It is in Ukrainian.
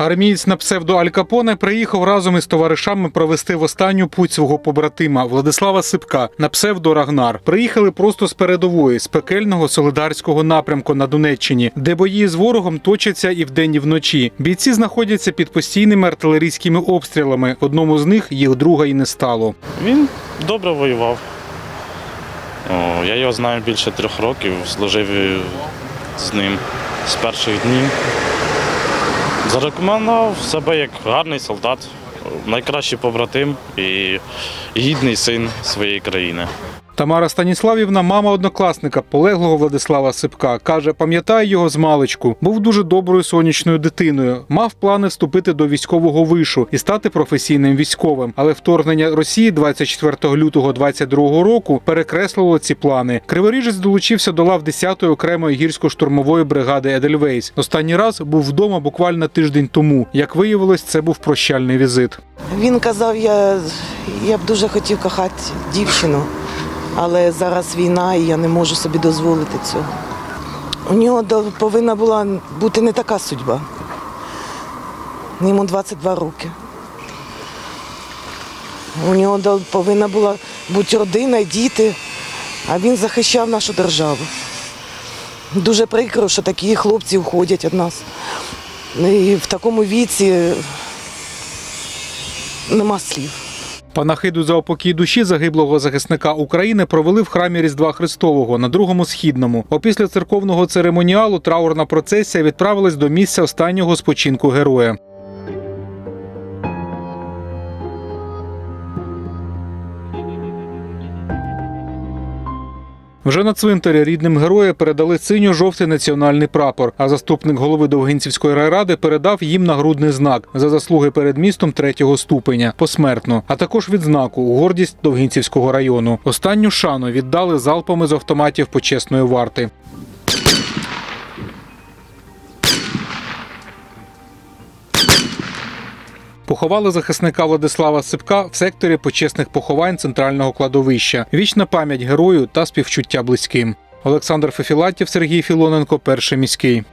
Армієць на псевдо Аль Капоне приїхав разом із товаришами провести в останню путь свого побратима Владислава Сипка на псевдо Рагнар. Приїхали просто з передової, з пекельного солидарського напрямку на Донеччині, де бої з ворогом точаться і вдень, і вночі. Бійці знаходяться під постійними артилерійськими обстрілами. Одному з них їх друга і не стало. Він добре воював. Я його знаю більше трьох років, служив з ним з перших днів. Зарекомендував себе як гарний солдат, найкращий побратим і гідний син своєї країни. Тамара Станіславівна, мама однокласника, полеглого Владислава Сипка, каже, пам'ятає його з маличку. Був дуже доброю сонячною дитиною. Мав плани вступити до військового вишу і стати професійним військовим. Але вторгнення Росії 24 лютого 22 року перекреслило ці плани. Криворіжець долучився до лав 10-ї окремої гірсько-штурмової бригади Едельвейс. Останній раз був вдома буквально тиждень тому. Як виявилось, це був прощальний візит. Він казав, я, я б дуже хотів кохати дівчину, але зараз війна і я не можу собі дозволити цього. У нього повинна була бути не така судьба. Йому 22 роки. У нього повинна була бути родина, діти, а він захищав нашу державу. Дуже прикро, що такі хлопці уходять від нас. І в такому віці нема слів. Панахиду за опокій душі загиблого захисника України провели в храмі Різдва Христового на другому східному. Опісля церковного церемоніалу траурна процесія відправилась до місця останнього спочинку героя. Вже на цвинтарі рідним героя передали синьо-жовтий національний прапор, а заступник голови Довгинцівської райради передав їм нагрудний знак за заслуги перед містом третього ступеня посмертно, а також відзнаку гордість Довгинцівського району. Останню шану віддали залпами з автоматів почесної варти. Поховали захисника Владислава Сипка в секторі почесних поховань центрального кладовища. Вічна пам'ять герою та співчуття близьким. Олександр Фефілатів, Сергій Філоненко, перший міський.